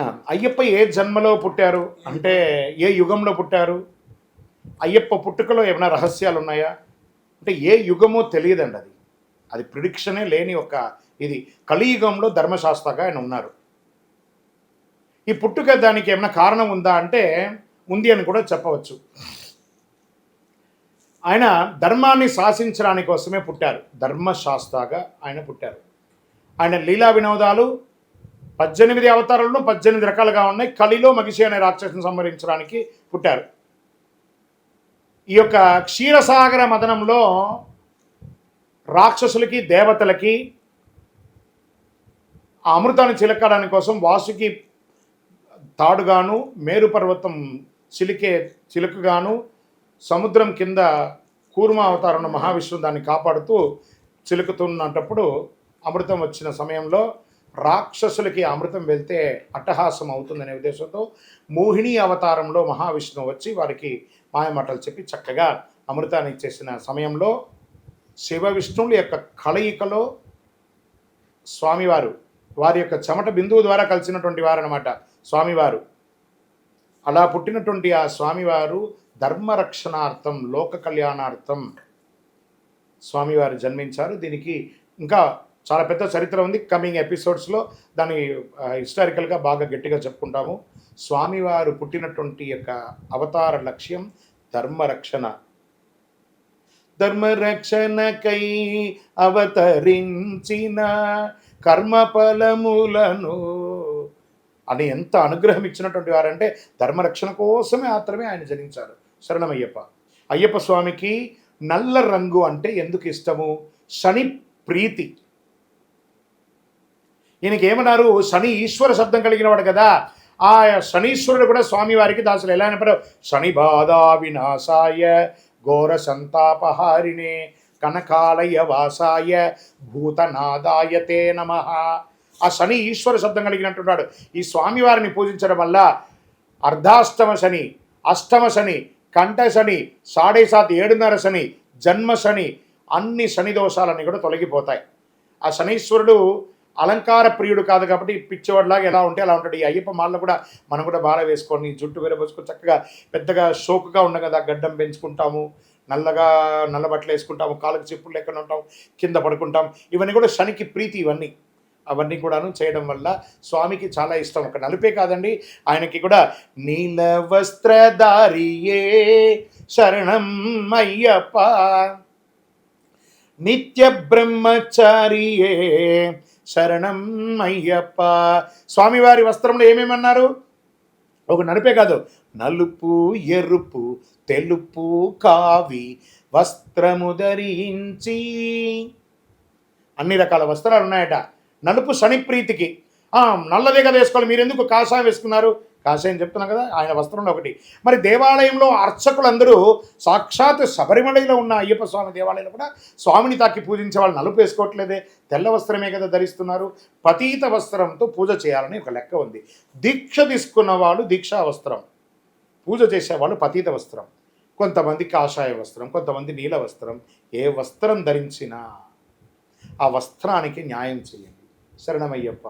అయ్యప్ప ఏ జన్మలో పుట్టారు? అంటే ఏ యుగంలో పుట్టారు? అయ్యప్ప పుట్టుకలో ఏమైనా రహస్యాలు ఉన్నాయా అంటే ఏ యుగమో తెలియదండి అది. అది ప్రిడిక్షనే లేని ఒక ఇది. కలియుగంలో ధర్మశాస్త్రగా ఆయన ఉన్నారు. ఈ పుట్టుక దానికి ఏమైనా కారణం ఉందా అంటే ఉంది అని కూడా చెప్పవచ్చు. ఆయన ధర్మాన్ని శాసించడానికి కోసమే పుట్టారు. ధర్మశాస్త్రగా ఆయన పుట్టారు. ఆయన లీలా వినోదాలు పద్దెనిమిది అవతారాలను పద్దెనిమిది రకాలుగా ఉన్నాయి. కలిలో మగిషి అనే రాక్షసుని సంహరించడానికి పుట్టారు. ఈ యొక్క క్షీరసాగర మదనంలో రాక్షసులకి దేవతలకి ఆ అమృతాన్ని చిలకడానికి కోసం వాసుకి తాడుగాను మేరు పర్వతం చిలికే చిలుకగాను సముద్రం కింద కూర్మ అవతారంలో మహావిష్ణువు దాన్ని కాపాడుతూ చిలుకుతున్నటప్పుడు అమృతం వచ్చిన సమయంలో రాక్షసులకి అమృతం వెళ్తే అట్టహాసం అవుతుందనే ఉద్దేశంతో మోహిని అవతారంలో మహావిష్ణువు వచ్చి వారికి మాయమాటలు చెప్పి చక్కగా అమృతాన్ని చేసిన సమయంలో శివ విష్ణువుల యొక్క కలయికలో స్వామివారు వారి యొక్క చెమట బిందువు ద్వారా కలిసినటువంటి వారు స్వామివారు. అలా పుట్టినటువంటి ఆ స్వామివారు ధర్మరక్షణార్థం లోక కళ్యాణార్థం స్వామివారు జన్మించారు. దీనికి ఇంకా చాలా పెద్ద చరిత్ర ఉంది. కమింగ్ ఎపిసోడ్స్లో దాన్ని హిస్టారికల్గా బాగా గట్టిగా చెప్పుకుంటాము. స్వామివారు పుట్టినటువంటి యొక్క అవతార లక్ష్యం ధర్మరక్షణ ధర్మరక్షణకై అవతరించిన కర్మఫలములను అని ఎంత అనుగ్రహం ఇచ్చినటువంటి వారంటే ధర్మరక్షణ కోసమే మాత్రమే ఆయన జనించారు. శరణమయ్యప్ప. అయ్యప్ప స్వామికి నల్ల రంగు అంటే ఎందుకు ఇష్టము? శని ప్రీతి. ఈయనకేమన్నారు? శని ఈశ్వర శబ్దం కలిగిన వాడు కదా. ఆ శనీశ్వరుడు కూడా స్వామివారికి దాసులు. ఎలా అయినప్పుడు శని బాధా వినాశాయ ఘోర సంతాపహారిణే కనకాలయ వాసాయ భూతనాదాయ తే నమ. ఆ శని ఈశ్వర శబ్దం కలిగినట్టున్నాడు. ఈ స్వామివారిని పూజించడం వల్ల అర్ధాష్టమ శని అష్టమ శని కంఠ శని సాడే సాత్ ఏడున్నర శని జన్మ శని అన్ని శని దోషాలన్నీ కూడా తొలగిపోతాయి. ఆ శనీశ్వరుడు అలంకార ప్రియుడు కాదు కాబట్టి పిచ్చేవాడిలాగా ఎలా ఉంటే అలా ఉంటాడు. ఈ అయ్యప్ప మాలలో కూడా మనం కూడా బాగా వేసుకొని జుట్టు విరబోసుకొని చక్కగా పెద్దగా షోకుగా ఉండం కదా గడ్డం పెంచుకుంటాము నల్లగా నల్ల బట్టలు వేసుకుంటాము కాళ్ళకి చెప్పులు లేకుండా ఉంటాం కింద పడుకుంటాం. ఇవన్నీ కూడా శనికి ప్రీతి ఇవన్నీ. అవన్నీ కూడాను చేయడం వల్ల స్వామికి చాలా ఇష్టం. ఒక నలుపే కాదండి. ఆయనకి కూడా నీల వస్త్రధారియే శరణం అయ్యప్ప. నిత్య బ్రహ్మచారియే శరణం అయ్యప్ప. స్వామివారి వస్త్రంలో ఏమేమన్నారు? ఒక నడిపే కాదు నలుపు ఎరుపు తెలుపు కావి వస్త్రము ధరించి. అన్ని రకాల వస్త్రాలు ఉన్నాయట నలుపు శని ప్రీతికి నల్లదే కదా వేసుకోవాలి. మీరు ఎందుకు కాషాయం వేసుకున్నారు? కాషాయం చెప్తున్నా కదా ఆయన వస్త్రంలో ఒకటి. మరి దేవాలయంలో అర్చకులందరూ సాక్షాత్ శబరిమలలో ఉన్న అయ్యప్ప స్వామి దేవాలయంలో కూడా స్వామిని తాకి పూజించే వాళ్ళు నలుపు వేసుకోవట్లేదే. తెల్ల వస్త్రమే కదా ధరిస్తున్నారు. పతీత వస్త్రంతో పూజ చేయాలని ఒక లెక్క ఉంది. దీక్ష తీసుకున్న వాళ్ళు దీక్షా వస్త్రం. పూజ చేసేవాళ్ళు పతీత వస్త్రం. కొంతమంది కాషాయ వస్త్రం కొంతమంది నీల వస్త్రం. ఏ వస్త్రం ధరించినా ఆ వస్త్రానికి న్యాయం చేయండి. శరణమయ్యప్ప.